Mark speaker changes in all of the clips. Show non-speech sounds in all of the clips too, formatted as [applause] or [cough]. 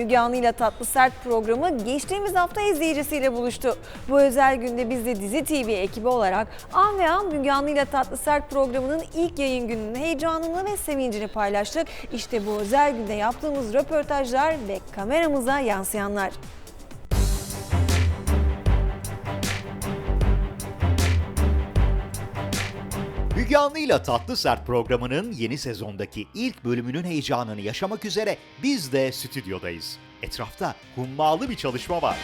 Speaker 1: Müge Anlı Tatlı Sert programı geçtiğimiz hafta izleyicisiyle buluştu. Bu özel günde biz de Dizi TV ekibi olarak an ve an Müge Anlı Tatlı Sert programının ilk yayın gününün heyecanını ve sevincini paylaştık. İşte bu özel günde yaptığımız röportajlar ve kameramıza yansıyanlar.
Speaker 2: Müge Tatlı Sert programının yeni sezondaki ilk bölümünün heyecanını yaşamak üzere biz de stüdyodayız. Etrafta hummalı bir çalışma var.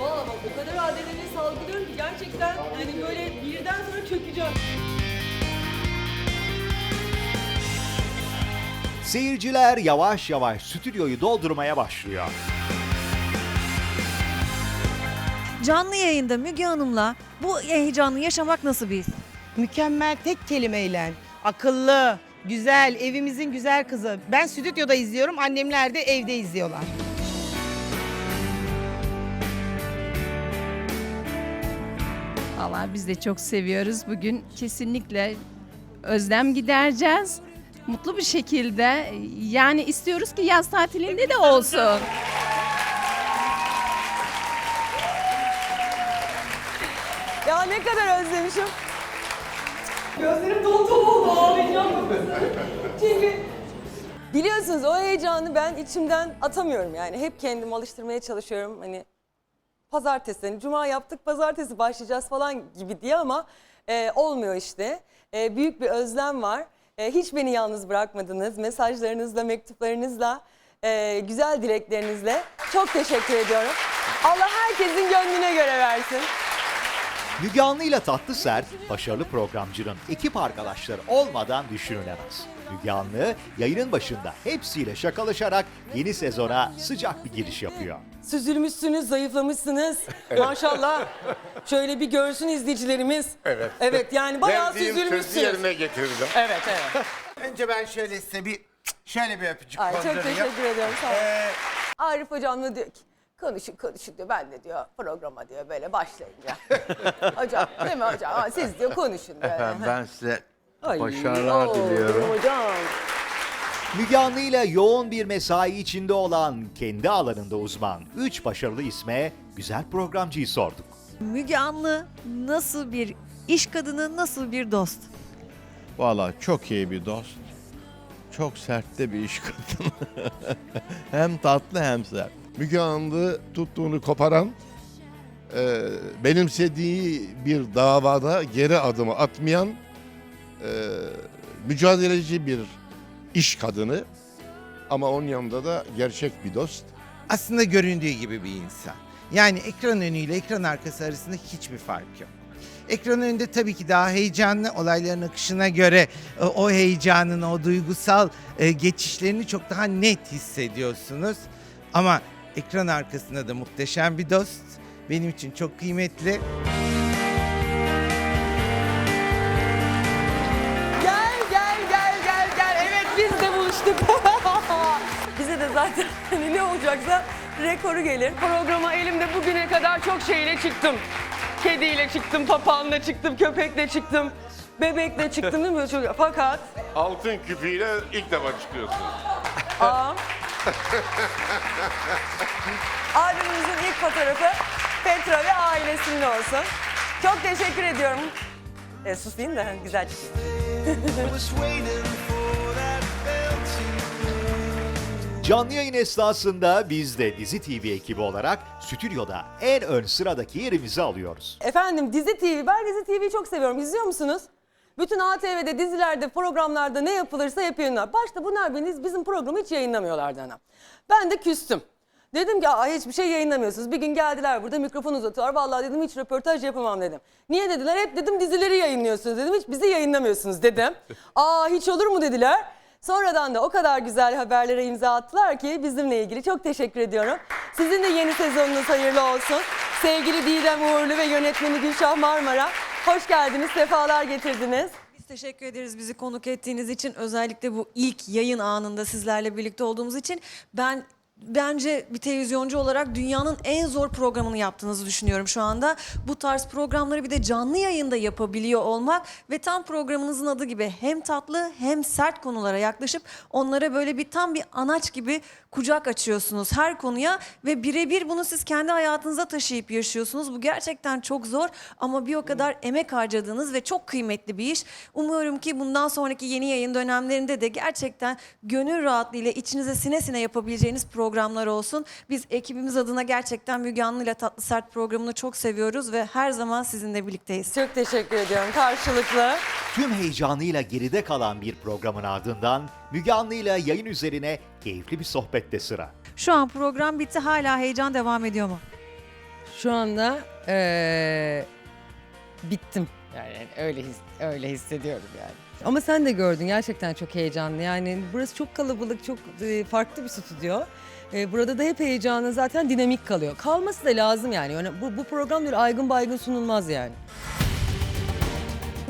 Speaker 3: Valla bak o kadar adrenalin salgılıyorum ki gerçekten hani böyle birden sonra çökeceğim.
Speaker 2: Seyirciler yavaş yavaş stüdyoyu doldurmaya başlıyor.
Speaker 1: Canlı yayında Müge Hanım'la bu heyecanı yaşamak nasıl bir his?
Speaker 4: Mükemmel tek kelimeyle. Akıllı, güzel, evimizin güzel kızı. Ben stüdyoda izliyorum, annemler de evde izliyorlar.
Speaker 5: Valla biz de çok seviyoruz. Bugün kesinlikle özlem gidereceğiz. Mutlu bir şekilde yani istiyoruz ki yaz tatilinde de olsun.
Speaker 3: Ne kadar özlemişim. Gözlerim dolu dolu oldu ağlayacağım. Çünkü biliyorsunuz o heyecanı ben içimden atamıyorum yani. Hep kendimi alıştırmaya çalışıyorum. Hani pazartesi, hani cuma yaptık pazartesi başlayacağız falan gibi diye ama e, olmuyor işte. E, büyük bir özlem var. E, hiç beni yalnız bırakmadınız. Mesajlarınızla, mektuplarınızla, e, güzel dileklerinizle. Çok teşekkür ediyorum. Allah herkesin gönlüne göre versin.
Speaker 2: Müge Anlı'yla Tatlı Sert, başarılı programcının ekip arkadaşları olmadan düşünülemez. Müge Anlı yayının başında hepsiyle şakalaşarak yeni sezona sıcak bir giriş yapıyor.
Speaker 3: Süzülmüşsünüz, zayıflamışsınız. Maşallah. Şöyle bir görsün izleyicilerimiz.
Speaker 6: Evet.
Speaker 3: Evet yani bayağı
Speaker 6: Verdiğim sözü
Speaker 3: süzülmüşsünüz.
Speaker 6: yerine getirdim.
Speaker 3: Evet evet.
Speaker 6: Önce ben şöyle size bir şöyle bir öpücük
Speaker 3: Ay, çok
Speaker 6: kondurayım.
Speaker 3: teşekkür ediyorum. Sağ olun.
Speaker 6: Ee,
Speaker 3: Arif hocam da diyor ki konuşun konuşun diyor. Ben de diyor programa diyor böyle başlayınca. [laughs] hocam değil mi hocam? Ha, Siz diyor konuşun diyor.
Speaker 7: Efendim ben size
Speaker 3: Ay,
Speaker 7: başarılar
Speaker 3: oo,
Speaker 7: diliyorum.
Speaker 3: Hocam.
Speaker 2: Müge Anlı'yla yoğun bir mesai içinde olan kendi alanında uzman 3 başarılı isme güzel programcıyı sorduk.
Speaker 1: Müge Anlı nasıl bir iş kadını, nasıl bir dost?
Speaker 7: Valla çok iyi bir dost. Çok sert de bir iş kadını. [laughs] hem tatlı hem sert.
Speaker 6: Müge Anlı tuttuğunu koparan, e, benimsediği bir davada geri adımı atmayan, e, mücadeleci bir iş kadını. Ama onun yanında da gerçek bir dost.
Speaker 8: aslında göründüğü gibi bir insan. Yani ekran önüyle ekran arkası arasında hiçbir fark yok. Ekran önünde tabii ki daha heyecanlı olayların akışına göre e, o heyecanın, o duygusal e, geçişlerini çok daha net hissediyorsunuz. Ama ekran arkasında da muhteşem bir dost. Benim için çok kıymetli.
Speaker 3: Gel gel gel gel gel. Evet biz de buluştuk. [laughs] Bize de zaten hani [laughs] ne olacaksa rekoru gelir. Programa elimde bugüne kadar çok şeyle çıktım. Kediyle çıktım, papağanla çıktım, köpekle çıktım. Bebekle çıktım değil mi? Çok... Fakat
Speaker 6: Altın küpüyle ilk defa çıkıyorsun.
Speaker 3: Aa. Albümümüzün ilk fotoğrafı Petra ve ailesinin olsun. Çok teşekkür ediyorum. E, susayım da güzel. [laughs]
Speaker 2: Canlı yayın esnasında biz de Dizi TV ekibi olarak stüdyoda en ön sıradaki yerimizi alıyoruz.
Speaker 3: Efendim Dizi TV, ben Dizi TV'yi çok seviyorum. İzliyor musunuz? Bütün ATV'de, dizilerde, programlarda ne yapılırsa yapıyorlar. Başta bunlar beni bizim programı hiç yayınlamıyorlardı ana. Ben de küstüm. Dedim ki Aa, hiçbir şey yayınlamıyorsunuz. Bir gün geldiler burada mikrofon uzatıyorlar. Vallahi dedim hiç röportaj yapamam dedim. Niye dediler? Hep dedim dizileri yayınlıyorsunuz dedim. Hiç bizi yayınlamıyorsunuz dedim. [laughs] Aa hiç olur mu dediler. Sonradan da o kadar güzel haberlere imza attılar ki bizimle ilgili çok teşekkür ediyorum. Sizin de yeni sezonunuz hayırlı olsun. Sevgili Didem Uğurlu ve yönetmeni Gülşah Marmara. Hoş geldiniz, sefalar getirdiniz.
Speaker 1: Biz teşekkür ederiz bizi konuk ettiğiniz için. Özellikle bu ilk yayın anında sizlerle birlikte olduğumuz için. Ben
Speaker 9: bence bir televizyoncu olarak dünyanın en zor programını yaptığınızı düşünüyorum şu anda. Bu tarz programları bir de canlı yayında yapabiliyor olmak ve tam programınızın adı gibi hem tatlı hem sert konulara yaklaşıp onlara böyle bir tam bir anaç gibi kucak açıyorsunuz her konuya ve birebir bunu siz kendi hayatınıza taşıyıp yaşıyorsunuz. Bu gerçekten çok zor ama bir o kadar emek harcadığınız ve çok kıymetli bir iş. Umuyorum ki bundan sonraki yeni yayın dönemlerinde de gerçekten gönül rahatlığıyla içinize sine sine yapabileceğiniz programlar olsun. Biz ekibimiz adına gerçekten Müge Anlı ile Tatlı Sert programını çok seviyoruz ve her zaman sizinle birlikteyiz.
Speaker 3: Çok teşekkür ediyorum karşılıklı.
Speaker 2: Tüm heyecanıyla geride kalan bir programın ardından Müge Anlı ile yayın üzerine keyifli bir sohbette sıra.
Speaker 1: Şu an program bitti hala heyecan devam ediyor mu?
Speaker 3: Şu anda eee, bittim. Yani öyle his- öyle hissediyorum yani. Ama sen de gördün gerçekten çok heyecanlı. Yani burası çok kalabalık, çok e, farklı bir stüdyo. E, burada da hep heyecanı zaten dinamik kalıyor. Kalması da lazım yani. yani bu, bu program böyle aygın baygın sunulmaz yani.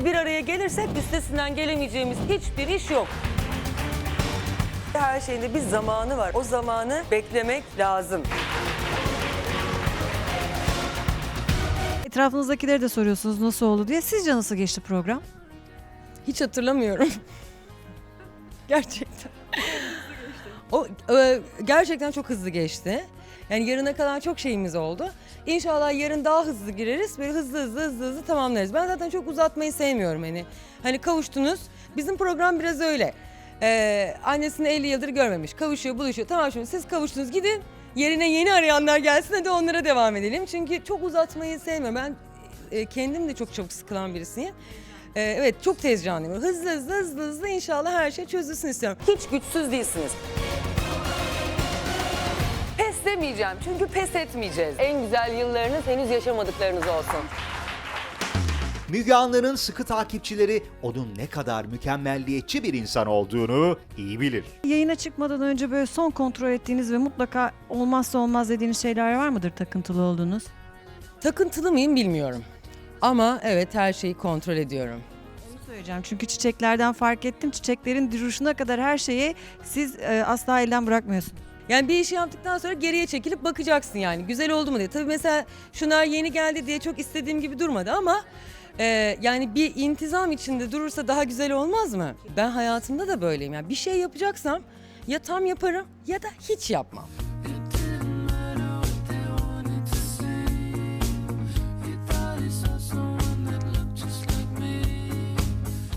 Speaker 3: Bir araya gelirsek üstesinden gelemeyeceğimiz hiçbir iş yok. Her şeyin de bir zamanı var. O zamanı beklemek lazım.
Speaker 1: Etrafınızdakileri de soruyorsunuz nasıl oldu diye. Sizce nasıl geçti program?
Speaker 3: Hiç hatırlamıyorum. [laughs] gerçekten. o e, gerçekten çok hızlı geçti. Yani yarına kadar çok şeyimiz oldu. İnşallah yarın daha hızlı gireriz. Böyle hızlı hızlı hızlı hızlı tamamlarız. Ben zaten çok uzatmayı sevmiyorum hani. Hani kavuştunuz. Bizim program biraz öyle. Ee, annesini 50 yıldır görmemiş. Kavuşuyor, buluşuyor. Tamam şimdi siz kavuştunuz gidin. Yerine yeni arayanlar gelsin hadi onlara devam edelim. Çünkü çok uzatmayı sevmiyorum. Ben e, kendim de çok çabuk sıkılan birisiyim. Ee, evet çok tez canlıyım. Hızlı hızlı hızlı hızlı inşallah her şey çözülsün istiyorum. Hiç güçsüz değilsiniz. Pes demeyeceğim çünkü pes etmeyeceğiz. En güzel yıllarınız henüz yaşamadıklarınız olsun.
Speaker 2: Müge Anlı'nın sıkı takipçileri onun ne kadar mükemmelliyetçi bir insan olduğunu iyi bilir.
Speaker 1: Yayına çıkmadan önce böyle son kontrol ettiğiniz ve mutlaka olmazsa olmaz dediğiniz şeyler var mıdır takıntılı olduğunuz?
Speaker 3: Takıntılı mıyım bilmiyorum. Ama evet her şeyi kontrol ediyorum.
Speaker 1: Onu söyleyeceğim çünkü çiçeklerden fark ettim. Çiçeklerin duruşuna kadar her şeyi siz e, asla elden bırakmıyorsunuz.
Speaker 3: Yani bir işi yaptıktan sonra geriye çekilip bakacaksın yani güzel oldu mu diye. Tabii mesela şunlar yeni geldi diye çok istediğim gibi durmadı ama e, yani bir intizam içinde durursa daha güzel olmaz mı? Ben hayatımda da böyleyim. Yani bir şey yapacaksam ya tam yaparım ya da hiç yapmam.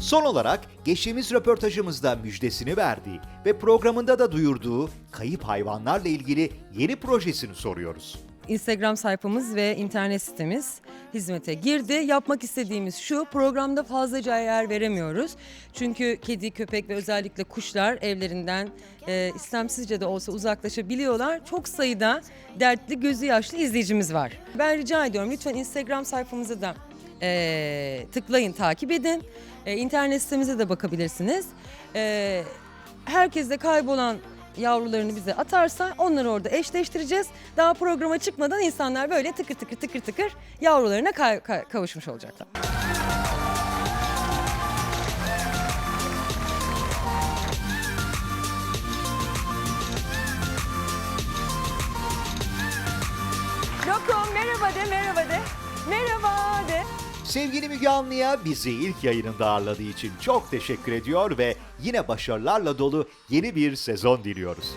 Speaker 2: Son olarak geçtiğimiz röportajımızda müjdesini verdiği ve programında da duyurduğu kayıp hayvanlarla ilgili yeni projesini soruyoruz.
Speaker 3: Instagram sayfamız ve internet sitemiz hizmete girdi. Yapmak istediğimiz şu, programda fazlaca yer veremiyoruz. Çünkü kedi, köpek ve özellikle kuşlar evlerinden e, istemsizce de olsa uzaklaşabiliyorlar. Çok sayıda dertli, gözü yaşlı izleyicimiz var. Ben rica ediyorum lütfen Instagram sayfamızı da e, tıklayın, takip edin. E, internet sitemize de bakabilirsiniz. E, herkes de kaybolan yavrularını bize atarsa onları orada eşleştireceğiz. Daha programa çıkmadan insanlar böyle tıkır tıkır tıkır tıkır yavrularına ka- ka- kavuşmuş olacaklar. Lokum merhaba de merhaba de. Merhaba de.
Speaker 2: Sevgili Müge Anlı'ya bizi ilk yayınında ağırladığı için çok teşekkür ediyor ve yine başarılarla dolu yeni bir sezon diliyoruz.